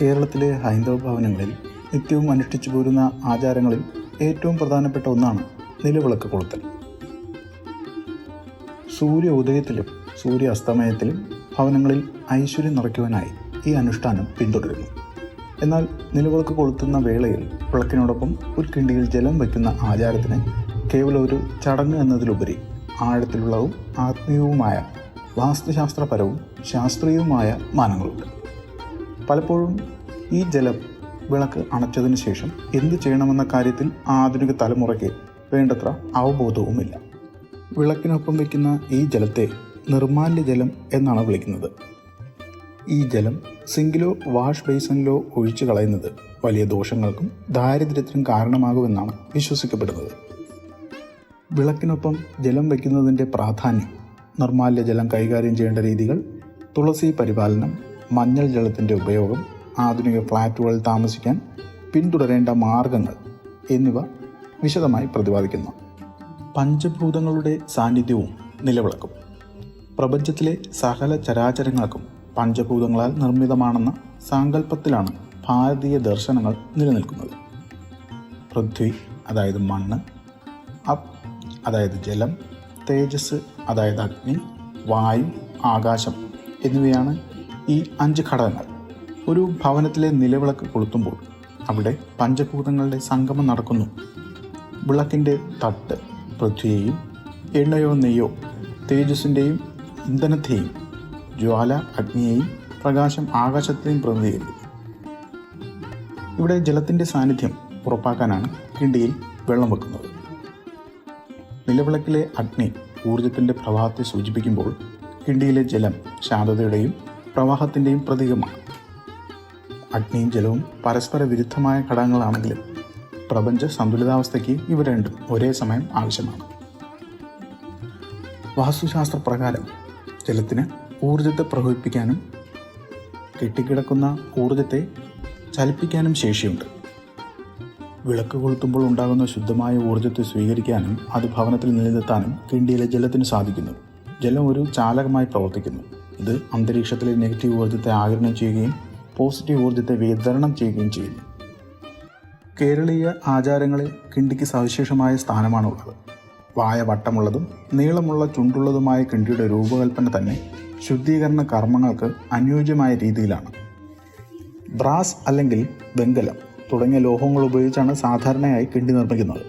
കേരളത്തിലെ ഹൈന്ദവ ഭവനങ്ങളിൽ നിത്യവും അനുഷ്ഠിച്ചു പോരുന്ന ആചാരങ്ങളിൽ ഏറ്റവും പ്രധാനപ്പെട്ട ഒന്നാണ് നിലവിളക്ക് കൊളുത്തൽ. സൂര്യ ഉദയത്തിലും സൂര്യ അസ്തമയത്തിലും ഭവനങ്ങളിൽ ഐശ്വര്യം നിറയ്ക്കുവാനായി ഈ അനുഷ്ഠാനം പിന്തുടരുന്നു. എന്നാൽ നിലവിളക്ക് കൊളുത്തുന്ന വേളയിൽ വിളക്കിനോടൊപ്പം ഒരു കിണ്ടിയിൽ ജലം വയ്ക്കുന്ന ആചാരത്തിന് കേവലം ഒരു ചടങ്ങ് എന്നതിലുപരി ആഴത്തിലുള്ളതും ആത്മീയവുമായ വാസ്തുശാസ്ത്രപരവും ശാസ്ത്രീയവുമായ മാനങ്ങളുണ്ട്. പലപ്പോഴും ഈ ജലം വിളക്ക് അണച്ചതിന് ശേഷം എന്ത് ചെയ്യണമെന്ന കാര്യത്തിൽ ആധുനിക തലമുറയ്ക്ക് വേണ്ടത്ര അവബോധവുമില്ല. വിളക്കിനൊപ്പം വയ്ക്കുന്ന ഈ ജലത്തെ നിർമാല്യ ജലം എന്നാണ് വിളിക്കുന്നത്. ഈ ജലം സിങ്കിലോ വാഷ് ബേസിനിലോ ഒഴിച്ചു കളയുന്നത് വലിയ ദോഷങ്ങൾക്കും ദാരിദ്ര്യത്തിനും കാരണമാകുമെന്നാണ് വിശ്വസിക്കപ്പെടുന്നത്. വിളക്കിനൊപ്പം ജലം വയ്ക്കുന്നതിന്റെ പ്രാധാന്യം നിർമാല്യ ജലം കൈകാര്യം ചെയ്യേണ്ട രീതികൾ തുളസി പരിപാലനം മഞ്ഞൾ ജലത്തിന്റെ ഉപയോഗം ആധുനിക ഫ്ലാറ്റുകളിൽ താമസിക്കാൻ പിന്തുടരേണ്ട മാർഗങ്ങൾ എന്നിവ വിശദമായി പ്രതിപാദിക്കുന്നു. പഞ്ചഭൂതങ്ങളുടെ സാന്നിധ്യവും നിലവിളക്കും. പ്രപഞ്ചത്തിലെ സകല ചരാചരങ്ങൾക്കും പഞ്ചഭൂതങ്ങളാൽ നിർമ്മിതമാണെന്ന സാങ്കല്പത്തിലാണ് ഭാരതീയ ദർശനങ്ങൾ നിലനിൽക്കുന്നത്. പൃഥ്വി അതായത് മണ്ണ് അപ് അതായത് ജലം തേജസ് അതായത് അഗ്നി വായു ആകാശം എന്നിവയാണ് ഈ അഞ്ച് ഘടകങ്ങൾ ഒരു ഭവനത്തിലെ നിലവിളക്ക് കൊളുത്തുമ്പോൾ അവിടെ പഞ്ചഭൂതങ്ങളുടെ സംഗമം നടക്കുന്നു. വിളക്കിന്റെ തട്ട് പൃഥ്വിയെയും എണ്ണയോ നെയ്യോ തേജസ്സിന്റെയും ഇന്ധനത്തെയും ജ്വാല അഗ്നിയെയും പ്രകാശം ആകാശത്തെയും പ്രതിനിധീകരിക്കും ഇവിടെ ജലത്തിന്റെ സാന്നിധ്യം ഉറപ്പാക്കാനാണ് കിണ്ടിയിൽ വെള്ളം വെക്കുന്നത്. നിലവിളക്കിലെ അഗ്നി ഊർജത്തിന്റെ പ്രവാഹത്തെ സൂചിപ്പിക്കുമ്പോൾ കിണ്ടിയിലെ ജലം ശാന്തതയുടെയും പ്രവാഹത്തിന്റെയും പ്രതീകമാണ്. അഗ്നിയും ജലവും പരസ്പര വിരുദ്ധമായ ഘടകങ്ങളാണെങ്കിലും പ്രപഞ്ച സന്തുലിതാവസ്ഥയ്ക്ക് ഇവ രണ്ടും ഒരേ സമയം ആവശ്യമാണ്. വാസ്തുശാസ്ത്ര പ്രകാരം ജലത്തിന് ഊർജത്തെ പ്രവഹിപ്പിക്കാനും കെട്ടിക്കിടക്കുന്ന ഊർജത്തെ ചലിപ്പിക്കാനും ശേഷിയുണ്ട്. വിളക്ക് കൊളുത്തുമ്പോൾ ഉണ്ടാകുന്ന ശുദ്ധമായ ഊർജത്തെ സ്വീകരിക്കാനും അത് ഭവനത്തിൽ നിലനിർത്താനും കിണ്ടിയിലെ ജലത്തിന് സാധിക്കുന്നു. ജലം ഒരു ചാലകമായി പ്രവർത്തിക്കുന്നു. ഇത് അന്തരീക്ഷത്തിലെ നെഗറ്റീവ് ഊർജത്തെ ആഗിരണം ചെയ്യുകയും പോസിറ്റീവ് ഊർജത്തെ വിതരണം ചെയ്യുകയും ചെയ്യുന്നു. കേരളീയ ആചാരങ്ങളിൽ കിണ്ടിക്ക് സവിശേഷമായ സ്ഥാനമാണുള്ളത്. വായ വട്ടമുള്ളതും നീളമുള്ള ചുണ്ടുള്ളതുമായ കിണ്ടിയുടെ രൂപകൽപ്പന തന്നെ ശുദ്ധീകരണ കർമ്മങ്ങൾക്ക് അനുയോജ്യമായ രീതിയിലാണ്. ബ്രാസ് അല്ലെങ്കിൽ വെങ്കലം തുടങ്ങിയ ലോഹങ്ങൾ ഉപയോഗിച്ചാണ് സാധാരണയായി കിണ്ടി നിർമ്മിക്കുന്നത്.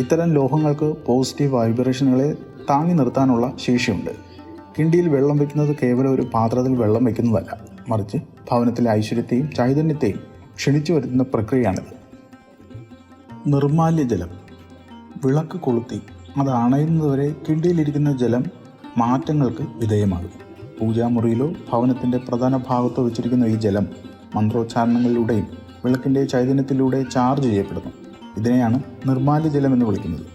ഇത്തരം ലോഹങ്ങൾക്ക് പോസിറ്റീവ് വൈബ്രേഷനുകളെ താങ്ങി നിർത്താനുള്ള ശേഷിയുണ്ട്. കിണ്ടിയിൽ വെള്ളം വയ്ക്കുന്നത് കേവലം ഒരു പാത്രത്തിൽ വെള്ളം വയ്ക്കുന്നതല്ല മറിച്ച് ഭവനത്തിലെ ഐശ്വര്യത്തെയും ചൈതന്യത്തെയും ക്ഷണിച്ചു വരുത്തുന്ന പ്രക്രിയയാണിത്. നിർമാല്യ ജലം. വിളക്ക് കൊളുത്തി അത് അണയുന്നതുവരെ കിണ്ടിയിലിരിക്കുന്ന ജലം മാറ്റങ്ങൾക്ക് വിധേയമാകും പൂജാമുറിയിലോ ഭവനത്തിന്റെ പ്രധാന ഭാഗത്തോ വെച്ചിരിക്കുന്ന ഈ ജലം മന്ത്രോച്ചാരണങ്ങളിലൂടെയും വിളക്കിന്റെ ചൈതന്യത്തിലൂടെ ചാർജ് ചെയ്യപ്പെടുന്നു. ഇതിനെയാണ് നിർമാല്യ ജലം എന്ന് വിളിക്കുന്നത്.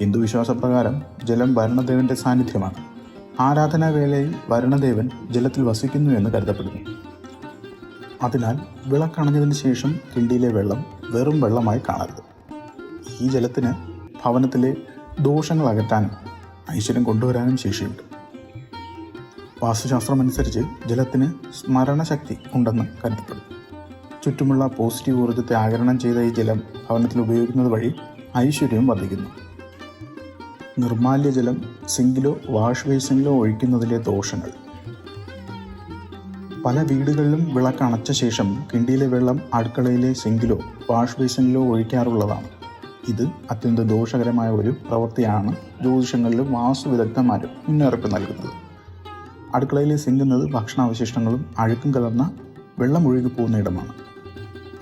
ഹിന്ദു വിശ്വാസപ്രകാരം ജലം ഭരണദേവന്റെ സാന്നിധ്യമാണ്. ആരാധനാവേളയിൽ വരുണദേവൻ ജലത്തിൽ വസിക്കുന്നു എന്ന് കരുതപ്പെടുന്നു. അതിനാൽ വിളക്കണഞ്ഞതിന് ശേഷം കിണ്ടിയിലെ വെള്ളം വെറും വെള്ളമായി കാണരുത്. ഈ ജലത്തിന് ഭവനത്തിലെ ദോഷങ്ങൾ അകറ്റാനും ഐശ്വര്യം കൊണ്ടുവരാനും ശേഷിയുണ്ട്. വാസ്തുശാസ്ത്രമനുസരിച്ച് ജലത്തിന് സ്മരണശക്തി ഉണ്ടെന്ന് കരുതപ്പെടുന്നു ചുറ്റുമുള്ള പോസിറ്റീവ് ഊർജത്തെ ആകരണം ചെയ്ത ഈ ജലം ഭവനത്തിൽ ഉപയോഗിക്കുന്നത് വഴി ഐശ്വര്യം വർദ്ധിക്കുന്നു. നിർമാല്യ ജലം സിങ്കിലോ വാഷ് ബേസിനിലോ ഒഴിക്കുന്നതിലെ ദോഷങ്ങൾ. പല വീടുകളിലും വിളക്ക് അണച്ച ശേഷം കിണ്ടിയിലെ വെള്ളം അടുക്കളയിലെ സിങ്കിലോ വാഷ് ബേസിനിലോ ഒഴിക്കാറുള്ളതാണ്. ഇത് അത്യന്തം ദോഷകരമായ ഒരു പ്രവൃത്തിയാണ് ജ്യോതിഷങ്ങളിലും വാസ്തു വിദഗ്ധന്മാരും മുന്നറിയിപ്പ് നൽകുന്നത്. അടുക്കളയിലെ സിങ്ക് എന്നത് ഭക്ഷണാവശിഷ്ടങ്ങളും അഴുക്കും കലർന്ന വെള്ളം ഒഴുകി പോകുന്ന ഇടമാണ്.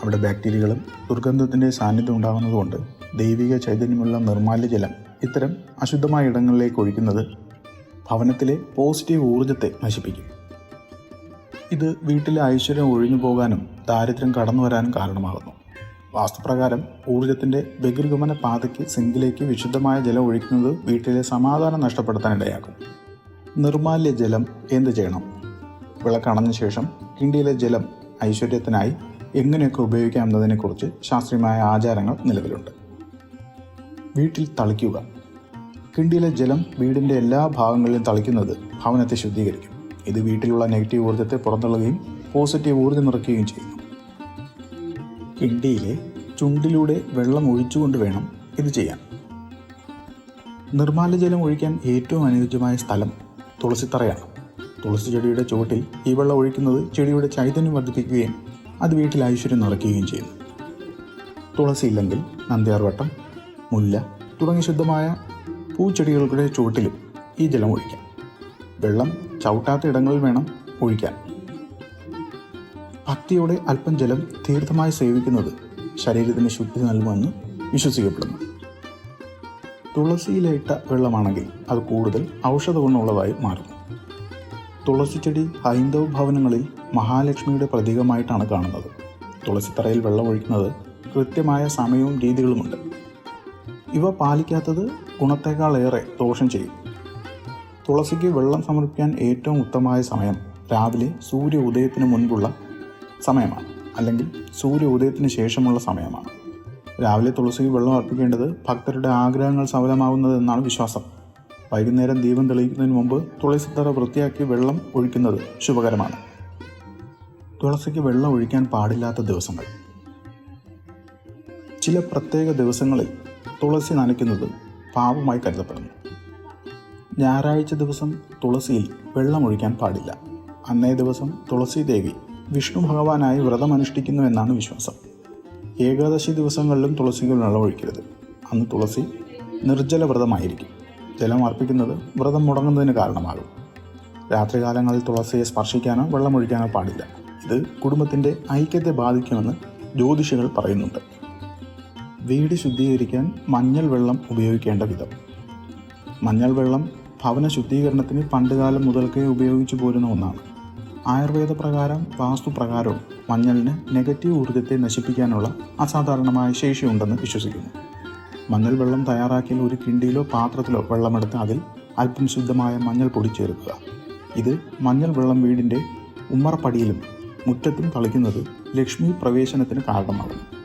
അവിടെ ബാക്ടീരിയകളും ദുർഗന്ധത്തിന്റെ സാന്നിധ്യം ഉണ്ടാകുന്നതുകൊണ്ട് ദൈവിക ചൈതന്യമുള്ള നിർമാല്യ ജലം ഇത്തരം അശുദ്ധമായ ഇടങ്ങളിലേക്ക് ഒഴിക്കുന്നത് ഭവനത്തിലെ പോസിറ്റീവ് ഊർജത്തെ നശിപ്പിക്കും. ഇത് വീട്ടിലെ ഐശ്വര്യം ഒഴിഞ്ഞു പോകാനും ദാരിദ്ര്യം കടന്നു വരാനും കാരണമാകുന്നു. വാസ്തുപ്രകാരം ഊർജത്തിന്റെ ബഹിർഗമന പാതയ്ക്ക് സിങ്കിലേക്ക് വിശുദ്ധമായ ജലം ഒഴിക്കുന്നത് വീട്ടിലെ സമാധാനം നഷ്ടപ്പെടുത്താൻ ഇടയാക്കും. നിർമാല്യ ജലം എന്ത് ചെയ്യണം? വിളക്കണഞ്ഞ ശേഷം കിണ്ടിയിലെ ജലം ഐശ്വര്യത്തിനായി എങ്ങനെയൊക്കെ ഉപയോഗിക്കാം എന്നതിനെക്കുറിച്ച് ശാസ്ത്രീയമായ ആചാരങ്ങൾ നിലവിലുണ്ട്. വീട്ടിൽ തളിക്കുക. കിണ്ടിയിലെ ജലം വീടിന്റെ എല്ലാ ഭാഗങ്ങളിലും തളിക്കുന്നത് ഭവനത്തെ ശുദ്ധീകരിക്കും. ഇത് വീട്ടിലുള്ള നെഗറ്റീവ് ഊർജത്തെ പുറന്തള്ളുകയും പോസിറ്റീവ് ഊർജം നിറയ്ക്കുകയും ചെയ്യുന്നു കിണ്ടിയിലെ ചുണ്ടിലൂടെ വെള്ളം ഒഴിച്ചുകൊണ്ട് വേണം ഇത് ചെയ്യാൻ. നിർമ്മാല്യജലം ഒഴിക്കാൻ ഏറ്റവും അനുയോജ്യമായ സ്ഥലം തുളസിത്തറയാണ്. തുളസി ചെടിയുടെ ചുവട്ടിൽ ഈ വെള്ളം ഒഴിക്കുന്നത് ചെടിയുടെ ചൈതന്യം വർദ്ധിപ്പിക്കുകയും അത് വീട്ടിൽ ഐശ്വര്യം നിറയ്ക്കുകയും ചെയ്യുന്നു. തുളസി ഇല്ലെങ്കിൽ നന്ദ്യാർവട്ടം മുല്ല തുടങ്ങിയ ശുദ്ധമായ പൂച്ചെടികളുടെ ചുവട്ടിലും ഈ ജലം ഒഴിക്കാം. വെള്ളം ചവിട്ടാത്ത ഇടങ്ങളിൽ വേണം ഒഴിക്കാൻ. ഭക്തിയോടെ അല്പം ജലം തീർത്ഥമായി സേവിക്കുന്നത് ശരീരത്തിന് ശുദ്ധി നൽകുമെന്ന് വിശ്വസിക്കപ്പെടുന്നു. തുളസിയിലിട്ട വെള്ളമാണെങ്കിൽ അത് കൂടുതൽ ഔഷധ ഗുണമുള്ളതായി മാറുന്നു. ചെടി ഹൈന്ദവ ഭവനങ്ങളിൽ മഹാലക്ഷ്മിയുടെ പ്രതീകമായിട്ടാണ് കാണുന്നത്. തുളസിത്തറയിൽ വെള്ളം ഒഴിക്കുന്നത് കൃത്യമായ സമയവും രീതികളുമുണ്ട്. ഇവ പാലിക്കാത്തത് ഗുണത്തേക്കാളേറെ ദോഷം ചെയ്യും. തുളസിക്ക് വെള്ളം സമർപ്പിക്കാൻ ഏറ്റവും ഉത്തമമായ സമയം രാവിലെ സൂര്യ ഉദയത്തിന് മുൻപുള്ള സമയമാണ് അല്ലെങ്കിൽ സൂര്യ ഉദയത്തിന് ശേഷമുള്ള സമയമാണ്. രാവിലെ തുളസിക്ക് വെള്ളം അർപ്പിക്കേണ്ടത് ഭക്തരുടെ ആഗ്രഹങ്ങൾ സഫലമാവുന്നതെന്നാണ് വിശ്വാസം. വൈകുന്നേരം ദീപം തെളിയിക്കുന്നതിന് മുമ്പ് തുളസിത്തറ വൃത്തിയാക്കി വെള്ളം ഒഴിക്കുന്നത് ശുഭകരമാണ്. തുളസിക്ക് വെള്ളം ഒഴിക്കാൻ പാടില്ലാത്ത ദിവസങ്ങൾ. ചില പ്രത്യേക ദിവസങ്ങളിൽ തുളസി നനയ്ക്കുന്നത് പാപമായി കരുതപ്പെടുന്നു. ഞായറാഴ്ച ദിവസം തുളസിയിൽ വെള്ളമൊഴിക്കാൻ പാടില്ല. അന്നേ ദിവസം തുളസി ദേവി വിഷ്ണു ഭഗവാനായി വ്രതം അനുഷ്ഠിക്കുന്നു എന്നാണ് വിശ്വാസം. ഏകാദശി ദിവസങ്ങളിലും തുളസിക്ക് വെള്ളമൊഴിക്കരുത്. അന്ന് തുളസി നിർജല വ്രതമായിരിക്കും ജലം അർപ്പിക്കുന്നത് വ്രതം മുടങ്ങുന്നതിന് കാരണമാകും. രാത്രികാലങ്ങളിൽ തുളസിയെ സ്പർശിക്കാനോ വെള്ളമൊഴിക്കാനോ പാടില്ല. ഇത് കുടുംബത്തിന്റെ ഐക്യത്തെ ബാധിക്കുമെന്ന് ജ്യോതിഷികൾ പറയുന്നുണ്ട്. വീട് ശുദ്ധീകരിക്കാൻ മഞ്ഞൾ വെള്ളം ഉപയോഗിക്കേണ്ട വിധം. മഞ്ഞൾ വെള്ളം ഭവന ശുദ്ധീകരണത്തിന് പണ്ടുകാലം മുതൽക്കേ ഉപയോഗിച്ചു പോരുന്ന ഒന്നാണ്. ആയുർവേദ പ്രകാരം വാസ്തുപ്രകാരവും മഞ്ഞളിന് നെഗറ്റീവ് ഊർജത്തെ നശിപ്പിക്കാനുള്ള അസാധാരണമായ ശേഷിയുണ്ടെന്ന് വിശ്വസിക്കുന്നു. മഞ്ഞൾ വെള്ളം തയ്യാറാക്കിയാൽ ഒരു കിണ്ടിയിലോ പാത്രത്തിലോ വെള്ളമെടുത്ത് അതിൽ അല്പം ശുദ്ധമായ മഞ്ഞൾ പൊടി ചേർക്കുക. ഇത് മഞ്ഞൾ വെള്ളം വീടിന്റെ ഉമ്മറപ്പടിയിലും മുറ്റത്തും തളിക്കുന്നത് ലക്ഷ്മി പ്രവേശനത്തിന് കാരണമാകുന്നു.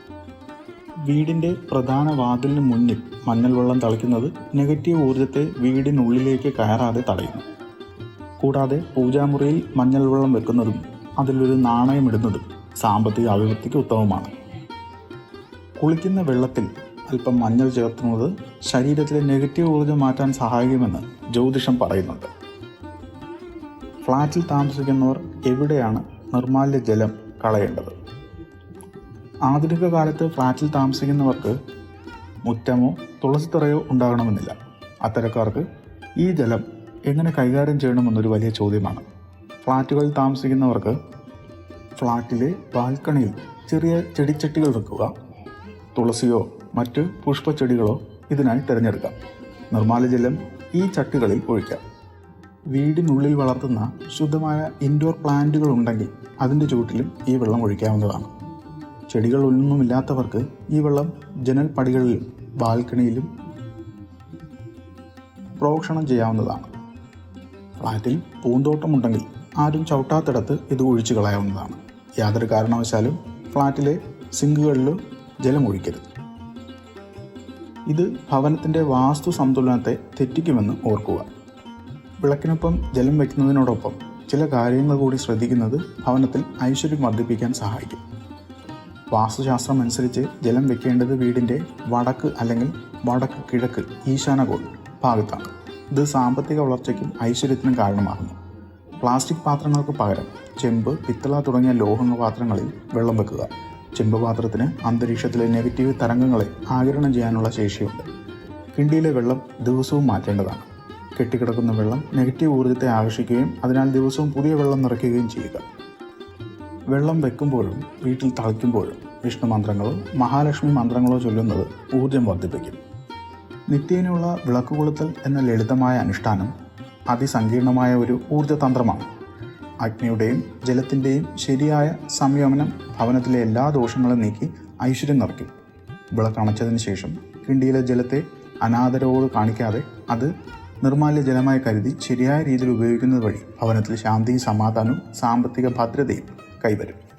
വീടിന്റെ പ്രധാന വാതിലിന് മുന്നിൽ മഞ്ഞൾ വെള്ളം തളിക്കുന്നത് നെഗറ്റീവ് ഊർജത്തെ വീടിനുള്ളിലേക്ക് കയറാതെ തടയുന്നു. കൂടാതെ പൂജാമുറിയിൽ മഞ്ഞൾ വെള്ളം വെക്കുന്നതും അതിലൊരു നാണയം ഇടുന്നതും സാമ്പത്തിക അഭിവൃദ്ധിക്ക് ഉത്തമമാണ്. കുളിക്കുന്ന വെള്ളത്തിൽ അല്പം മഞ്ഞൾ ചേർത്തുന്നത് ശരീരത്തിലെ നെഗറ്റീവ് ഊർജം മാറ്റാൻ സഹായിക്കുമെന്ന് ജ്യോതിഷം പറയുന്നുണ്ട്. ഫ്ലാറ്റിൽ താമസിക്കുന്നവർ എവിടെയാണ് നിർമാല്യ ജലം കളയേണ്ടത്? ആധുനിക കാലത്ത് ഫ്ലാറ്റിൽ താമസിക്കുന്നവർക്ക് മുറ്റമോ തുളസിത്തറയോ ഉണ്ടാകണമെന്നില്ല. അത്തരക്കാർക്ക് ഈ ജലം എങ്ങനെ കൈകാര്യം ചെയ്യണമെന്നൊരു വലിയ ചോദ്യമാണ്. ഫ്ലാറ്റുകളിൽ താമസിക്കുന്നവർക്ക് ഫ്ലാറ്റിലെ ബാൽക്കണിയിൽ ചെറിയ ചെടിച്ചട്ടികൾ വെക്കുക തുളസിയോ മറ്റ് പുഷ്പച്ചെടികളോ ഇതിനായി തിരഞ്ഞെടുക്കാം നിർമ്മാല ജലം ഈ ചട്ടികളിൽ ഒഴിക്കാം. വീടിനുള്ളിൽ വളർത്തുന്ന ശുദ്ധമായ ഇൻഡോർ പ്ലാന്റുകൾ ഉണ്ടെങ്കിൽ അതിന്റെ ചുവട്ടിലും ഈ വെള്ളം ഒഴിക്കാവുന്നതാണ്. ചെടികൾ ഒന്നുമില്ലാത്തവർക്ക് ഈ വെള്ളം ജനൽ പടികളിലും ബാൽക്കണിയിലും പ്രോക്ഷണം ചെയ്യാവുന്നതാണ്. ഫ്ലാറ്റിൽ പൂന്തോട്ടമുണ്ടെങ്കിൽ ആരും ചവിട്ടാത്തിടത്ത് ഇത് ഒഴിച്ചു കളയാവുന്നതാണ്. യാതൊരു കാരണവശാലും ഫ്ലാറ്റിലെ സിങ്കുകളിലോ ജലം ഒഴിക്കരുത്. ഇത് ഭവനത്തിന്റെ വാസ്തു സന്തുലനത്തെ തെറ്റിക്കുമെന്ന് ഓർക്കുക. വിളക്കിനൊപ്പം ജലം വയ്ക്കുന്നതിനോടൊപ്പം ചില കാര്യങ്ങൾ കൂടി ശ്രദ്ധിക്കുന്നത് ഭവനത്തിൽ ഐശ്വര്യം വർദ്ധിപ്പിക്കാൻ സഹായിക്കും. വാസ്തുശാസ്ത്രം അനുസരിച്ച് ജലം വെക്കേണ്ടത് വീടിന്റെ വടക്ക് അല്ലെങ്കിൽ വടക്ക് കിഴക്ക് ഈശാനകോൾ ഭാഗത്താണ്. ഇത് സാമ്പത്തിക വളർച്ചയ്ക്കും ഐശ്വര്യത്തിനും കാരണമാകുന്നു. പ്ലാസ്റ്റിക് പാത്രങ്ങൾക്ക് പകരം ചെമ്പ് പിത്തള തുടങ്ങിയ ലോഹങ്ങ പാത്രങ്ങളിൽ വെള്ളം വെക്കുക. ചെമ്പ് പാത്രത്തിന് അന്തരീക്ഷത്തിലെ നെഗറ്റീവ് തരംഗങ്ങളെ ആകിരണം ചെയ്യാനുള്ള ശേഷിയുണ്ട്. കിണ്ടിയിലെ വെള്ളം ദിവസവും മാറ്റേണ്ടതാണ്. കെട്ടിക്കിടക്കുന്ന വെള്ളം നെഗറ്റീവ് ഊർജത്തെ ആകർഷിക്കുകയും അതിനാൽ ദിവസവും പുതിയ വെള്ളം നിറയ്ക്കുകയും ചെയ്യുക. വെള്ളം വെക്കുമ്പോഴും വീട്ടിൽ തളിക്കുമ്പോഴും വിഷ്ണു മന്ത്രങ്ങളോ മഹാലക്ഷ്മി മന്ത്രങ്ങളോ ചൊല്ലുന്നത് ഊർജം വർദ്ധിപ്പിക്കും. നിത്യേനയുള്ള വിളക്ക് കൊളുത്തൽ എന്ന ലളിതമായ അനുഷ്ഠാനം അതിസങ്കീർണമായ ഒരു ഊർജതന്ത്രമാണ്. അഗ്നിയുടെയും ജലത്തിന്റെയും ശരിയായ സംയമനം ഭവനത്തിലെ എല്ലാ ദോഷങ്ങളും നീക്കി ഐശ്വര്യം നിറയ്ക്കും. വിളക്കണച്ചതിന് ശേഷം കിണ്ടിയിലെ ജലത്തെ അനാദരവോട് കാണിക്കാതെ അത് നിർമാല്യ ജലമായി കരുതി ശരിയായ രീതിയിൽ ഉപയോഗിക്കുന്നത് വഴി ഭവനത്തിൽ ശാന്തിയും സമാധാനവും സാമ്പത്തിക ഭദ്രതയും കൈവരും.